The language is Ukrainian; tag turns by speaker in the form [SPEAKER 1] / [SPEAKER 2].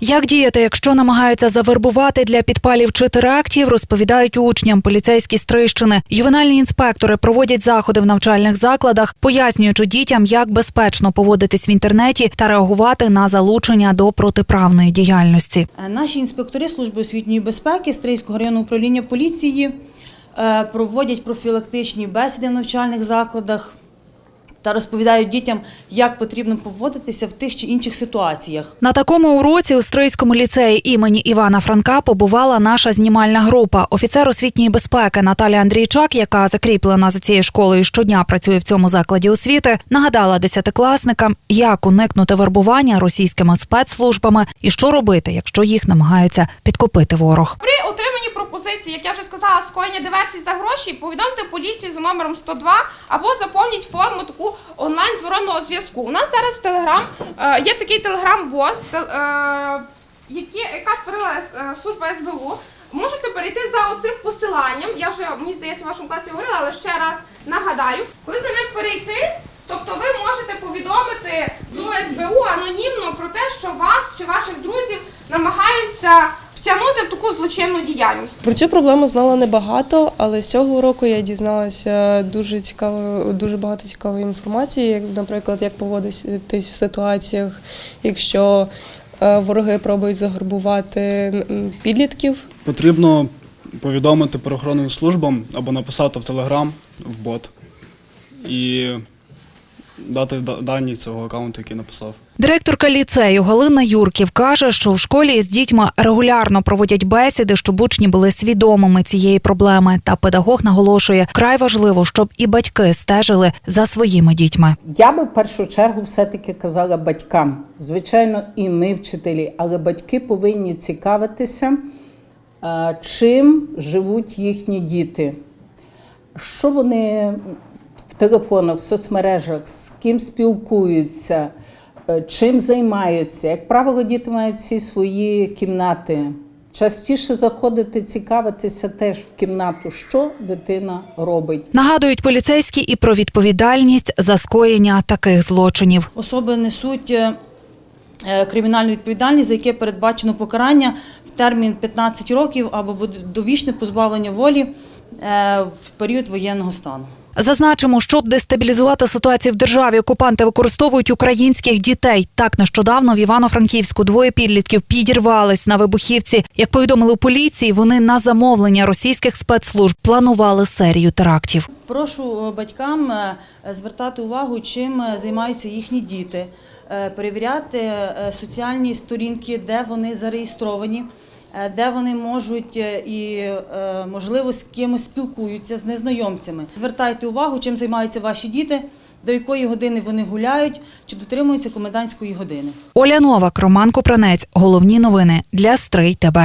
[SPEAKER 1] Як діяти, якщо намагаються завербувати для підпалів чи терактів, розповідають учням поліцейські стрищини. Ювенальні інспектори проводять заходи в навчальних закладах, пояснюючи дітям, як безпечно поводитись в інтернеті та реагувати на залучення до протиправної діяльності.
[SPEAKER 2] Е, Наші інспектори служби освітньої безпеки Стрийського районного управління поліції е, проводять профілактичні бесіди в навчальних закладах та розповідають дітям, як потрібно поводитися в тих чи інших ситуаціях.
[SPEAKER 1] На такому уроці у Стрийському ліцеї імені Івана Франка побувала наша знімальна група. Офіцер освітньої безпеки Наталія Андрійчак, яка закріплена за цією школою щодня працює в цьому закладі освіти, нагадала десятикласникам, як уникнути вербування російськими спецслужбами і що робити, якщо їх намагаються підкупити ворог.
[SPEAKER 3] При отриманні пропозиції, як я вже сказала, скоєння диверсій за гроші, повідомте поліцію за номером 102 або заповніть форму таку онлайн зворотного зв'язку. У нас зараз в Телеграм є такий телеграм-бот, е, яка створила е, служба СБУ. Можете перейти за оцим посиланням. Я вже мені здається, в вашому класі говорила, але ще раз нагадаю, коли за ним перейти. Тобто ви можете повідомити до СБУ анонімно про те, що вас чи ваших друзів намагаються втягнути в таку злочинну діяльність.
[SPEAKER 4] Про цю проблему знала небагато, але з цього року я дізналася дуже цікаво, дуже багато цікавої інформації, як, наприклад, як поводитись в ситуаціях, якщо е, вороги пробують заграбувати підлітків.
[SPEAKER 5] Потрібно повідомити правоохоронним службам або написати в Телеграм в бот і дати да- дані цього аккаунту, який написав.
[SPEAKER 1] Директорка ліцею Галина Юрків каже, що в школі з дітьми регулярно проводять бесіди, щоб учні були свідомими цієї проблеми. Та педагог наголошує, вкрай важливо, щоб і батьки стежили за своїми дітьми.
[SPEAKER 6] Я би в першу чергу все-таки казала батькам. Звичайно, і ми, вчителі, але батьки повинні цікавитися, е, чим живуть їхні діти, що вони телефонах, в соцмережах, з ким спілкуються, е, чим займаються. Як правило, діти мають всі свої кімнати. Частіше заходити, цікавитися теж в кімнату, що дитина робить.
[SPEAKER 1] Нагадують поліцейські і про відповідальність за скоєння таких злочинів.
[SPEAKER 2] Особи несуть е, е, кримінальну відповідальність, за яке передбачено покарання в термін 15 років або буде довічне позбавлення волі в період воєнного стану.
[SPEAKER 1] Зазначимо, щоб дестабілізувати ситуацію в державі, окупанти використовують українських дітей. Так нещодавно в Івано-Франківську двоє підлітків підірвались на вибухівці. Як повідомили у поліції, вони на замовлення російських спецслужб планували серію терактів.
[SPEAKER 2] Прошу е, батькам е, звертати увагу, чим е, займаються їхні діти, перевіряти соціальні сторінки, де вони зареєстровані, де вони можуть е, і, е, можливо, з кимось спілкуються з незнайомцями. Звертайте увагу, чим займаються ваші діти, до якої години вони гуляють, чи дотримуються комендантської години.
[SPEAKER 1] Оля Новак, Роман Купранець. Головні новини для Стрий ТБ.